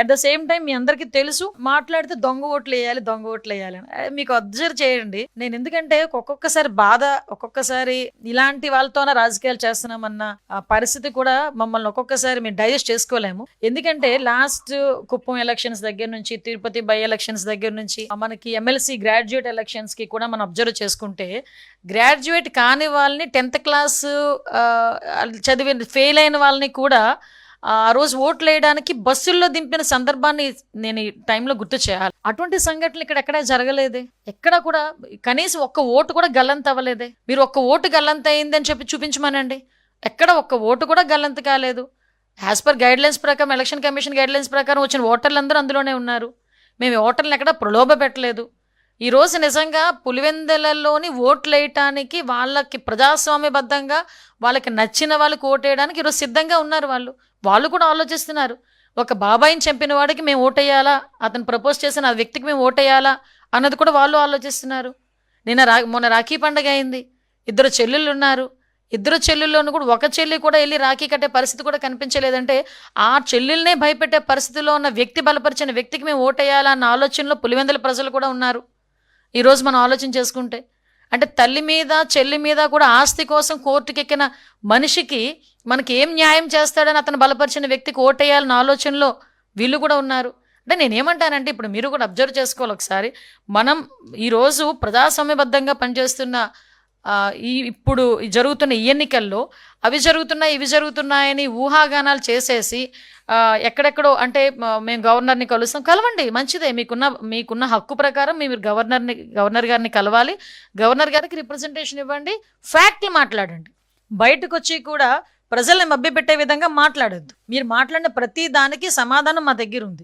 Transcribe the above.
At the same time మీ అందరికీ తెలుసు మాట్లాడితే దొంగ ఓట్లు వేయాలి దొంగ ఓట్లు వేయాలి అని. మీకు అబ్జర్వ్ చేయండి. నేను ఎందుకంటే ఒక్కొక్కసారి బాధ ఒక్కొక్కసారి ఇలాంటి వాళ్ళతోనే రాజకీయాలు చేస్తున్నామన్న ఆ పరిస్థితి కూడా మమ్మల్ని ఒక్కొక్కసారి మేము డైజెస్ట్ చేసుకోలేము. ఎందుకంటే లాస్ట్ కుప్పం ఎలక్షన్స్ దగ్గర నుంచి తిరుపతి బై ఎలక్షన్స్ దగ్గర నుంచి మనకి ఎమ్మెల్సీ గ్రాడ్యుయేట్ ఎలక్షన్స్కి కూడా మనం అబ్జర్వ్ చేసుకుంటే గ్రాడ్యుయేట్ కాని వాళ్ళని టెన్త్ క్లాస్ చదివి ఫెయిల్ అయిన వాళ్ళని కూడా ఆ రోజు ఓట్లు వేయడానికి బస్సుల్లో దింపిన సందర్భాన్ని నేను ఈ టైంలో గుర్తు చేయాలి. అటువంటి సంఘటనలు ఇక్కడ ఎక్కడ జరగలేదే. ఎక్కడా కూడా కనీసం ఒక్క ఓటు కూడా గల్లంత అవ్వలేదే. మీరు ఒక్క ఓటు గల్లంత అయిందని చెప్పి చూపించమనండి. ఎక్కడ ఒక్క ఓటు కూడా గల్లంత కాలేదు. యాజ్ పర్ గైడ్ లైన్స్ ప్రకారం ఎలక్షన్ కమిషన్ గైడ్ లైన్స్ ప్రకారం వచ్చిన ఓటర్లు అందరూ అందులోనే ఉన్నారు. మేము ఓటర్లను ఎక్కడ ప్రలోభ పెట్టలేదు. ఈరోజు నిజంగా పులివెందులలోని ఓట్లు వేయటానికి వాళ్ళకి ప్రజాస్వామ్యబద్ధంగా వాళ్ళకి నచ్చిన వాళ్ళకి ఓటేయడానికి ఈరోజు సిద్ధంగా ఉన్నారు వాళ్ళు. వాళ్ళు కూడా ఆలోచిస్తున్నారు. ఒక బాబాయిని చంపిన వాడికి మేము ఓటేయాలా? అతను ప్రపోజ్ చేసిన ఆ వ్యక్తికి మేము ఓటేయాలా? అన్నది కూడా వాళ్ళు ఆలోచిస్తున్నారు. నిన్న రా మొన్న రాఖీ పండగ అయింది. ఇద్దరు చెల్లెళ్ళు ఉన్నారు. ఇద్దరు చెల్లెల్లోనూ కూడా ఒక చెల్లి కూడా వెళ్ళి రాఖీ కట్టే పరిస్థితి కూడా కనిపించలేదంటే ఆ చెల్లెల్నే భయపెట్టే పరిస్థితిలో ఉన్న వ్యక్తి బలపరిచిన వ్యక్తికి మేము ఓటేయాలా అన్న ఆలోచనలో పులివెందుల ప్రజలు కూడా ఉన్నారు. ఈరోజు మనం ఆలోచన చేసుకుంటే అంటే తల్లి మీద చెల్లి మీద కూడా ఆస్తి కోసం కోర్టుకెక్కిన మనిషికి మనకి ఏం న్యాయం చేస్తాడని అతను బలపరిచిన వ్యక్తికి ఓటేయాలన్న ఆలోచనలో వీళ్ళు కూడా ఉన్నారు. అంటే నేనేమంటానంటే ఇప్పుడు మీరు కూడా అబ్జర్వ్ చేసుకోవాలి ఒకసారి. మనం ఈరోజు ప్రజాస్వామ్యబద్ధంగా పనిచేస్తున్న ఈ ఇప్పుడు జరుగుతున్న ఈ ఎన్నికల్లో అవి జరుగుతున్నాయి ఇవి జరుగుతున్నాయని ఊహాగానాలు చేసేసి ఎక్కడెక్కడో అంటే మేము గవర్నర్ని కలుస్తాం. కలవండి మంచిదే. మీకున్న మీకున్న హక్కు ప్రకారం మీరు గవర్నర్ని గవర్నర్ గారిని కలవాలి. గవర్నర్ గారికి రిప్రజెంటేషన్ ఇవ్వండి. ఫ్యాక్ట్లు మాట్లాడండి. బయటకు వచ్చి కూడా ప్రజల్ని మభ్యపెట్టే విధంగా మాట్లాడొద్దు. మీరు మాట్లాడిన ప్రతి దానికి సమాధానం మా దగ్గర ఉంది